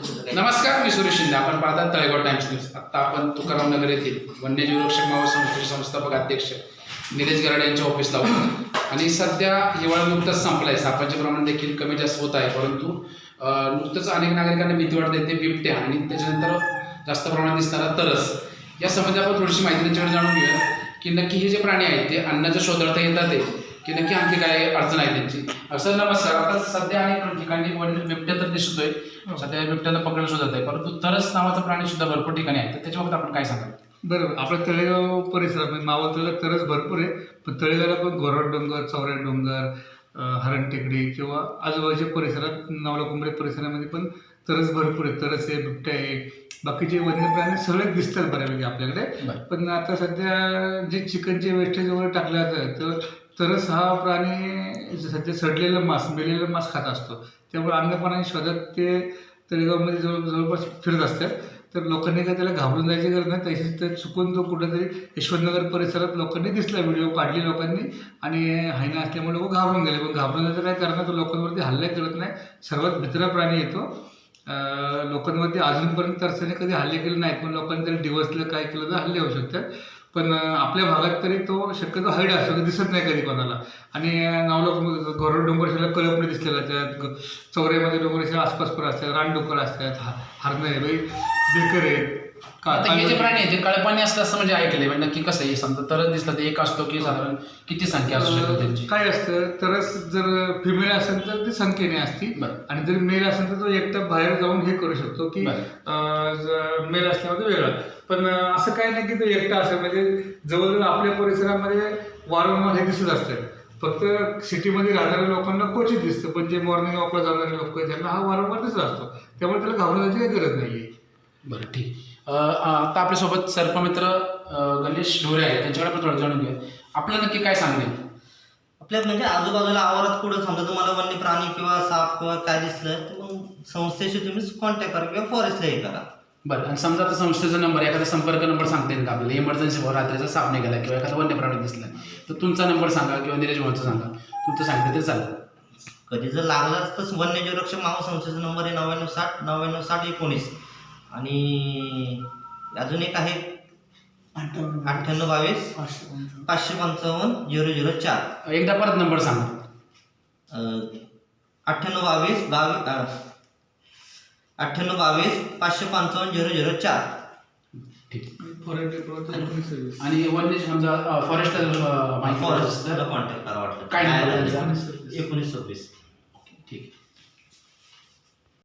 नमस्कार मी सुरेश शिंदे. आपण पाहतात तळेगाव टाइम्स न्यूज. आता आपण तुकाराम नगर येथील वन्यजीव रक्षक मावळ संस्थेचे संस्थापक अध्यक्ष निलेश गराड यांच्या ऑफिसला होतो आणि सध्या हिवाळा नुकताच संपलाय. सापांचे प्रमाण देखील कमी जास्त होत आहे. परंतु नुकतंच अनेक नागरिकांना भीती वाटते ते बिबट्या आणि त्याच्यानंतर जास्त प्रमाणात दिसणारा तरस. या संबंधी आपण थोडीशी माहिती त्यांच्याकडे जाणून घेऊया की नक्की हे जे प्राणी आहेत ते अन्नाच्या शोधार्थ येतात ते. की नक्की आणखी काय अडचण आहे त्यांची. सर नमस्कार. आता सध्या अनेक ठिकाणी बिबट्या तर दिसतोय. सध्या बिबट्याला पकडलं शोधत आहे परंतु तरस नावाचा प्राणी सुद्धा भरपूर ठिकाणी आहे. तर त्याच्याबाबत आपण काय सांगाल? बरोबर. आपल्या तळेगाव परिसरामध्ये मावळला तरच भरपूर आहे. पण तळेगावला पण गोरड डोंगर चौऱ्या डोंगर हरण टेकडी किंवा आजूबाजूच्या परिसरात नवला कुंभरे परिसरामध्ये पण तरच भरपूर आहे. तरच आहे बिबट्या आहे. बाकीचे वन्य प्राणी सगळे दिसतात बऱ्यापैकी आपल्याकडे. पण आता सध्या जे चिकनचे वेस्टेज वगैरे टाकले जातं तर तरच हा प्राणी सध्या सडलेलं मांस मेलेलं मांस खात असतो. त्यामुळे अन्नपणाने शोधात ते तळेगावमध्ये जवळ जवळपास फिरत असतात. तर लोकांनी काय त्याला घाबरून जायची गरज नाही. तशीच तर चुकून तो कुठेतरी यशवंतनगर परिसरात लोकांनी दिसला व्हिडिओ काढली लोकांनी आणि हायना असल्यामुळे लोक घाबरून गेले. पण घाबरून जायचं काय करणार? तो लोकांवरती हल्ला करत नाही. सर्वात भित्रा प्राणी येतो लोकांवरती अजूनपर्यंत तरसाने कधी हल्ले केले नाहीत पण लोकांनी जर डिवसलं काय केलं तर हल्ले होऊ शकतात. पण आपल्या भागात तरी तो शक्यतो हाईड असतो दिसत नाही कधी कोणाला. आणि नावलोक गोरड डोंगरशाला कळपणे दिसलेला त्यात ग- चौऱ्यामध्ये डोंगरशाला आसपास पण असतात रानडुक्कर असतात हा- हरणं आहे बाई बेकर आहेत. का? आता हे जे प्राणी आहे जे कळपाणी असतं असं म्हणजे ऐकलंय म्हणजे नक्की कसं आहे? समजा तरच दिसलं तर एक असतो की साधारण किती संख्या असू शकते त्यांची? काय असतं तरच जर फिमेल असेल तर ती संख्येने असती. बरं. आणि जर मेल असेल तर तो एकटा बाहेर जाऊन हे करू शकतो की बरं. मेल असल्यामध्ये वेगळा. पण अं, असं काही नाही की तो एकटा असेल. म्हणजे जवळजवळ आपल्या परिसरामध्ये वारंवार हे दिसत असतात फक्त सिटीमध्ये राहणाऱ्या लोकांना क्वचित दिसतं पण जे मॉर्निंग वॉकला जाणारे लोक आहेत त्यांना हा वारंवार दिसत असतो. त्यामुळे त्याला घाबरून जायची काही गरज नाही बरं ठीक. आता आपल्यासोबत सर्पमित्र गणेश ढोरे आहे त्यांच्याकडे आपण थोडं जाणून घेऊया. आपल्याला नक्की काय सांगेल आपल्या म्हणजे आजूबाजूला आवारात कुठं समजा तुम्हाला वन्य प्राणी किंवा साप किंवा काय दिसलं तर मग संस्थेशी तुम्ही कॉन्टॅक्ट करा किंवा फॉरेस्टला हे करा. बरं आणि समजा आता संस्थेचा नंबर एखादा संपर्क नंबर सांगता येईल का आपल्याला? इमर्जन्सी भाऊ रात्रीचा साप निघाला किंवा एखादा वन्य प्राणी दिसला. तर तुमचा नंबर सांगा किंवा निलेश भाऊचा सांगा. तुमचं सांगितलं ते चालेल. कधी जर लागलाच तर वन्यजीव रक्षक माहो संस्थेचा नंबर आहे नव्याण्णव साठ नव्याण्णव साठ एकोणीस. आणि अजून एक आहे अठ्ठ्याण्णव बावीस. पाचशे पंचावन्न. झिरो झिरो चार. एकदा परत नंबर सांगा. अठ्ठ्याण्णव बावीस बावीस अठ्ठ्याण्णव बावीस पाचशे पंचावन्न झिरो झिरो चार. ठीक. आणि वन्य समजा फॉरेस्टर माहिती फॉरेस्टला पाहिजे कॉन्टॅक्ट करा वाटलं काय त्यांचा? एकोणीस सव्वीस. ठीक.